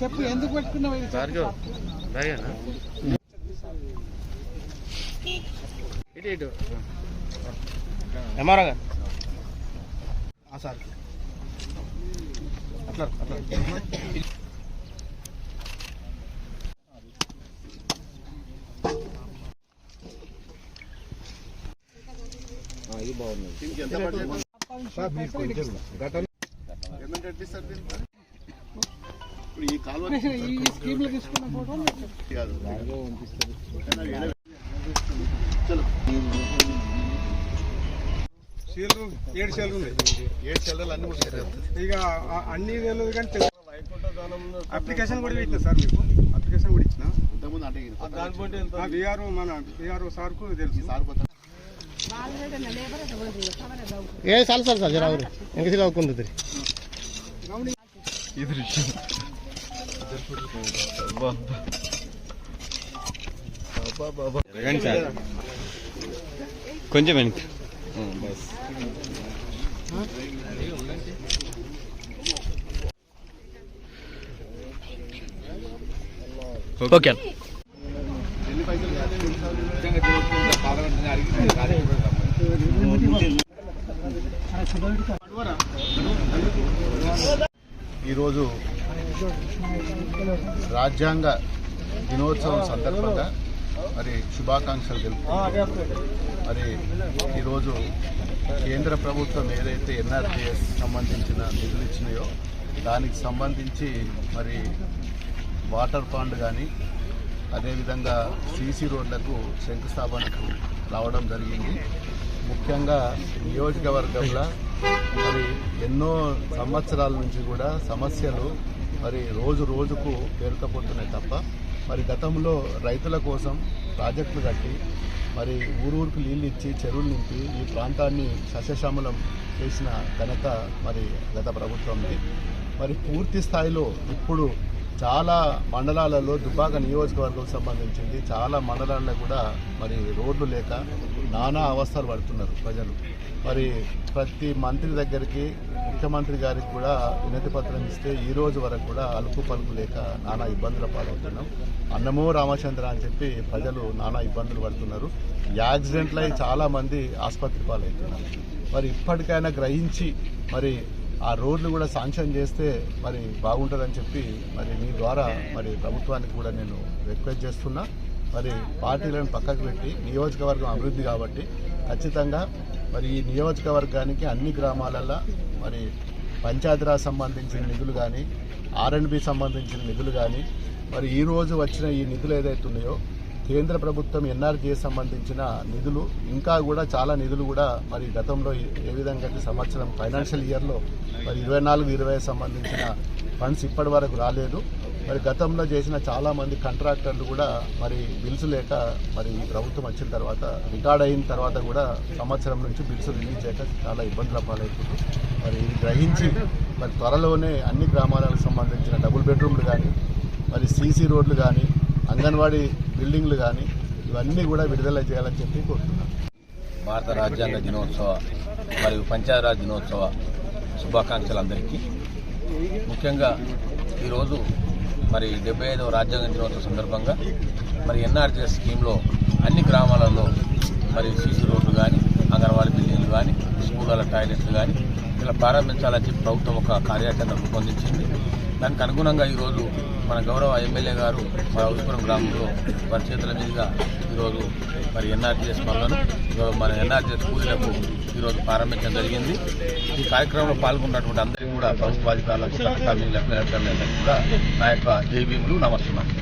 చెప్పు ఎందుకు పెట్టుకున్నావు ఇటు ఇటు గారు సార్ అట్లా అట్లా సార్, గతంలో ఇప్పుడు ఈ కాలువ ఏడు ఉన్నాయి. ఏడు చెల్లెలు అన్ని. ఇక అన్ని తెలియదు కానీ అప్లికేషన్ కూడా ఇచ్చిన సార్ మీకు. అప్లికేషన్ కూడా ఇచ్చిన. ఆ విఆర్ఓ మన విఆర్ఓ సార్కు తెలుసు. సార్ ಏ ಸಾಲ ಸಾಲ ಸಾಲ ಜರ ಅವ್ರಿ. ಹೆಂಗಸಿಲ್ಲ ಅವ್ರು ಕುಂತದ್ರಿ ಕೊಂಚ ಮೆಣಕ ಹ್ಞೂ ಓಕೆ. ఈరోజు రాజ్యాంగ దినోత్సవం సందర్భంగా మరి శుభాకాంక్షలు తెలుపు మరి ఈరోజు కేంద్ర ప్రభుత్వం ఏదైతే ఎన్ఆర్టీఎస్ సంబంధించిన నిధులు ఇచ్చినాయో దానికి సంబంధించి మరి వాటర్ పాండ్ కానీ అదేవిధంగా సీసీ రోడ్లకు శంకుస్థాపనకు రావడం జరిగింది. ముఖ్యంగా నియోజకవర్గంలో మరి ఎన్నో సంవత్సరాల నుంచి కూడా సమస్యలు మరి రోజు రోజుకు పేరుకపోతున్నాయి తప్ప మరి గతంలో రైతుల కోసం ప్రాజెక్టులు కట్టి మరి ఊరూరికి నీళ్ళు ఇచ్చి చెరువులు నింపి ఈ ప్రాంతాన్ని సస్యశ్యామలం చేసిన ఘనత మరి గత ప్రభుత్వంది. మరి పూర్తి స్థాయిలో ఇప్పుడు చాలా మండలాలలో దుబ్బాక నియోజకవర్గం సంబంధించింది. చాలా మండలాల్లో కూడా మరి రోడ్లు లేక నానా అవస్థలు పడుతున్నారు ప్రజలు. మరి ప్రతి మంత్రి దగ్గరికి ముఖ్యమంత్రి గారికి కూడా వినతి పత్రం ఇస్తే ఈ రోజు వరకు కూడా అలుపు పలుకు లేక నానా ఇబ్బందుల పాలవుతున్నాం. అన్నమో రామచంద్ర అని చెప్పి ప్రజలు నానా ఇబ్బందులు పడుతున్నారు. యాక్సిడెంట్లు అయి చాలామంది ఆసుపత్రి పాలవుతున్నారు. మరి ఇప్పటికైనా గ్రహించి మరి ఆ రోడ్లు కూడా శాంక్షన్ చేస్తే మరి బాగుంటుందని చెప్పి మరి మీ ద్వారా మరి ప్రభుత్వానికి కూడా నేను రిక్వెస్ట్ చేస్తున్నా. మరి పార్టీలను పక్కకు పెట్టి నియోజకవర్గం అభివృద్ధి కాబట్టి ఖచ్చితంగా మరి ఈ నియోజకవర్గానికి అన్ని గ్రామాలల్లో మరి పంచాయతీరాజ్ సంబంధించిన నిధులు కానీ ఆర్ఎండ్బి సంబంధించిన నిధులు కానీ మరి ఈ రోజు వచ్చిన ఈ నిధులు ఏదైతే ఉన్నాయో కేంద్ర ప్రభుత్వం ఎన్ఆర్జీఎస్ సంబంధించిన నిధులు ఇంకా కూడా చాలా నిధులు కూడా మరి గతంలో ఏ విధంగా సంవత్సరం ఫైనాన్షియల్ ఇయర్లో మరి ఇరవై నాలుగు ఇరవై సంబంధించిన ఫండ్స్ ఇప్పటి వరకు రాలేదు. మరి గతంలో చేసిన చాలా మంది కాంట్రాక్టర్లు కూడా మరి బిల్స్ లేక మరి ప్రభుత్వం వచ్చిన తర్వాత రికార్డ్ అయిన తర్వాత కూడా సంవత్సరం నుంచి బిల్స్ రిలీజ్ చేయక చాలా ఇబ్బందుల పాలవుతుంది మరి ఇది గ్రహించి మరి త్వరలోనే అన్ని గ్రామాలకు సంబంధించిన డబుల్ బెడ్రూమ్లు కానీ మరి సీసీ రోడ్లు కానీ అంగన్వాడీ బిల్డింగ్లు కానీ ఇవన్నీ కూడా విడుదల చేయాలని చెప్పి కోరుతున్నాను భారత రాజ్యాంగ దినోత్సవ మరియు పంచాయతీరాజ్ దినోత్సవ శుభాకాంక్షలు అందరికీ ముఖ్యంగా ఈరోజు మరి డెబ్బై ఐదవ రాజ్యాంగ దినోత్సవ సందర్భంగా మరి ఎన్ఆర్జీఎస్ స్కీమ్లో అన్ని గ్రామాలలో మరి సీసీ రోడ్లు కానీ అంగన్వాడీ బిల్డింగ్లు కానీ స్కూళ్ళ టాయిలెట్లు కానీ ఇలా ప్రారంభించాలని చెప్పి ప్రభుత్వం ఒక కార్యాచరణ రూపొందించింది. దానికి అనుగుణంగా ఈరోజు మన గౌరవ ఎమ్మెల్యే గారు మన ఉస్పురం గ్రామంలో వారి చేతుల మీదుగా ఈరోజు మరి ఎన్ఆర్జీఎస్ పనులను మన ఎన్ఆర్జీఎస్ పూజలకు ఈరోజు ప్రారంభించడం జరిగింది. ఈ కార్యక్రమంలో పాల్గొన్నటువంటి అందరికీ కూడా ప్రభుత్వ అధికారులకు కూడా నా యొక్క జైబీములు నమస్తున్నాను